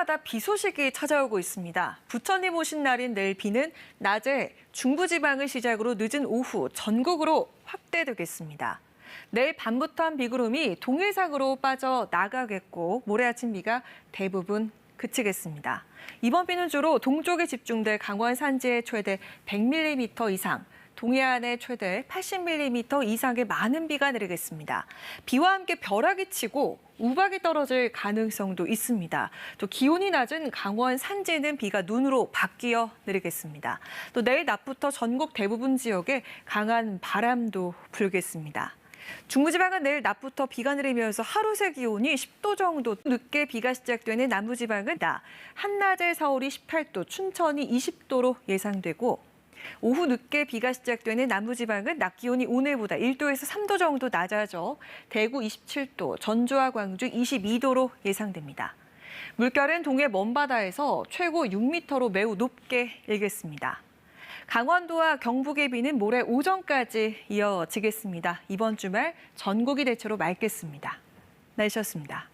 주말마다 비 소식이 찾아오고 있습니다. 부처님 오신 날인 내일 비는 낮에 중부지방을 시작으로 늦은 오후 전국으로 확대되겠습니다. 내일 밤부터 한 비구름이 동해상으로 빠져 나가겠고 모레 아침 비가 대부분 그치겠습니다. 이번 비는 주로 동쪽에 집중될 강원 산지의 최대 100mm 이상, 동해안에 최대 80mm 이상의 많은 비가 내리겠습니다. 비와 함께 벼락이 치고 우박이 떨어질 가능성도 있습니다. 또 기온이 낮은 강원 산지는 비가 눈으로 바뀌어 내리겠습니다. 또 내일 낮부터 전국 대부분 지역에 강한 바람도 불겠습니다. 중부지방은 내일 낮부터 비가 내리면서 하루 새 기온이 10도 정도 늦게 비가 시작되는 남부지방은 나 한낮에 서울이 18도, 춘천이 20도로 예상되고 오후 늦게 비가 시작되는 남부지방은 낮 기온이 오늘보다 1도에서 3도 정도 낮아져 대구 27도, 전주와 광주 22도로 예상됩니다. 물결은 동해 먼바다에서 최고 6m로 매우 높게 일겠습니다. 강원도와 경북의 비는 모레 오전까지 이어지겠습니다. 이번 주말 전국이 대체로 맑겠습니다. 날씨였습니다.